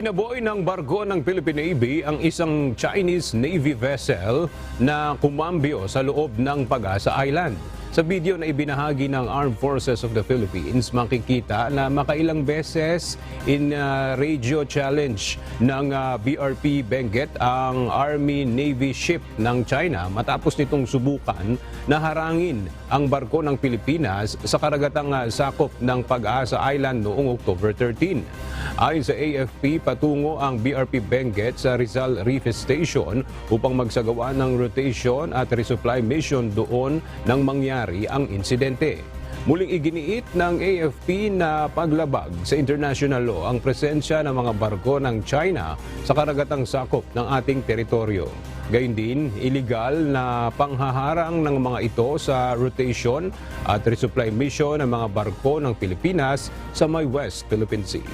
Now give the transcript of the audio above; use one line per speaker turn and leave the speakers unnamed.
Nabuoy ng barko ng Philippine Navy ang isang Chinese Navy vessel na kumambyo sa loob ng Pag-asa Island. Sa video na ibinahagi ng Armed Forces of the Philippines, makikita na makailang beses in uh, radio challenge ng uh, BRP Benguet ang Army-Navy ship ng China matapos nitong subukan na harangin ang barko ng Pilipinas sa karagatang uh, sakop ng Pag-asa Island noong October 13. Ayon sa AFP, patungo ang BRP Benguet sa Rizal Reef Station upang magsagawa ng rotation at resupply mission doon nang mangyari ang insidente. Muling iginiit ng AFP na paglabag sa international law ang presensya ng mga barko ng China sa karagatang sakop ng ating teritoryo. Gayun din, illegal na panghaharang ng mga ito sa rotation at resupply mission ng mga barko ng Pilipinas sa may West Philippine Sea.